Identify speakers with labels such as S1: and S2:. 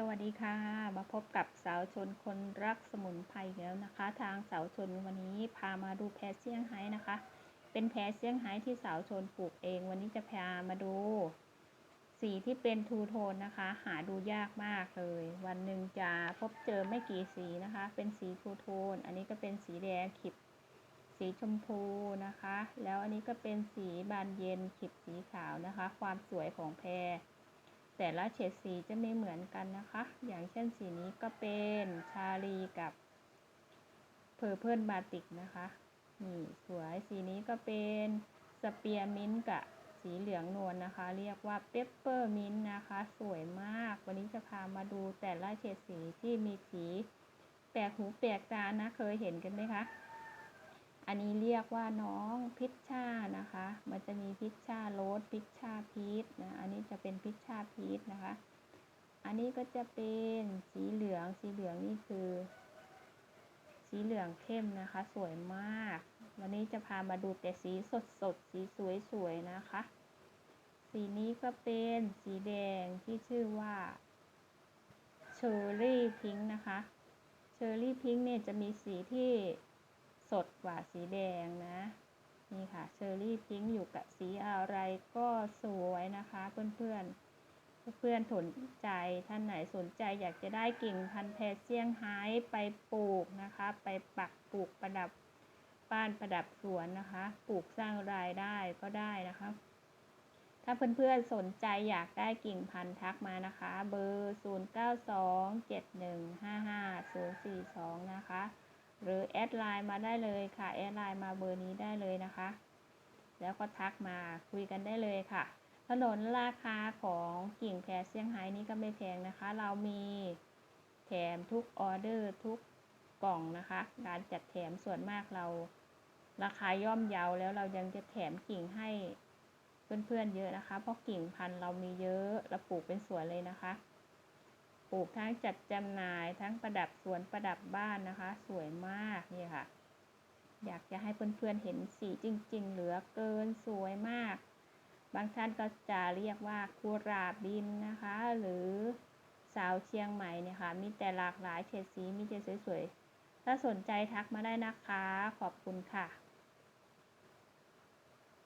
S1: สวัสดีค่ะ มาพบกับสาวชนคนรักสมุนไพรแล้วนะคะ ทางสาวชนวันนี้พามาดูแพรเซี่ยงไฮ้นะคะ เป็นแพรเซี่ยงไฮ้ที่สาวชนปลูกเอง วันนี้จะพามาดู สีที่เป็นทูโทนนะคะ หาดูยากมากเลย วันหนึ่งจะพบเจอไม่กี่สีนะคะ เป็นสีทูโทน อันนี้ก็เป็นสีแดงขิบสีชมพูนะคะ แล้วอันนี้ก็เป็นสีบานเย็นขิบสีขาวนะคะ ความสวยของแพร แต่ละเฉดสีจะไม่เหมือนกันนะคะ อย่างเช่นสีนี้ก็เป็นชาลีกับเพอร์เพิลบาติกนะคะ นี่สวยสีนี้ก็เป็นสเปียร์มินต์กับสีเหลืองนวลนนะคะ เรียกว่าเปปเปอร์มินต์นะคะ สวยมาก วันนี้จะพามาดูแต่ละเฉดสีที่มีสีแปลกหูแปลกตานะ เคยเห็นกันไหมคะ อันนี้เรียกว่าน้องพิชชานะคะ มันจะ พิชชาโรสพิชชาพีชนะอันนี้จะเป็นพิชชาพีชนะคะ อันนี้ก็จะเป็นสีเหลืองสีเหลืองนี่คือ สีเหลืองเข้มนะคะ สวยมาก วันนี้จะพามาดูแต่สีสดสดสีสวยสวยนะคะ สีนี้ก็เป็นสีแดงที่ชื่อว่าเชอร์รี่พิงค์นะคะเชอร์รี่พิงค์เนี่ยจะมีสีที่สดกว่าสีแดงนะ นี่ค่ะเชอร์รี่พิงค์อยู่กับสีอะไรก็สวยนะคะเพื่อนๆ เพื่อนๆสนใจท่านไหนสนใจอยากจะได้กิ่งพันธุ์แพรเซี่ยงไฮ้ไปปลูกนะคะ ไปปักปลูกประดับบ้านประดับสวนนะคะ ปลูกสร้างรายได้ก็ได้นะคะ ถ้าเพื่อนๆสนใจอยากได้กิ่งพันธุ์ทักมานะคะ เบอร์ 0927155042 นะคะ หรือแอดไลน์มาได้เลยค่ะ แอดไลน์มาเบอร์นี้ได้เลยนะคะ แล้วก็ทักมาคุยกันได้เลยค่ะ ถนนราคาของกิ่งแพรเซี่ยงไฮ้นี่ก็ไม่แพงนะคะ เรามีแถมทุกออเดอร์ทุกกล่องนะคะ การจัดแถมส่วนมากเรา ราคาย่อมเยาแล้วเรายังจะแถมกิ่งให้เพื่อนๆเยอะนะคะ เพราะกิ่งพันธุ์เรามีเยอะเราปลูกเป็นสวนเลยนะคะ ปลูกทั้งจัดจำหน่ายทั้งประดับสวนประดับบ้านนะคะ สวยมากนี่ค่ะ อยากจะให้เพื่อนๆเห็นสีจริง ๆ เหลือเกินสวยมาก บางท่านก็จะเรียกว่ากุหลาบดินนะคะ หรือสาวเชียงใหม่เนี่ยค่ะ มีแต่หลากหลายเฉดสีมีแต่สวยๆถ้าสนใจทักมาได้นะคะ ขอบคุณค่ะ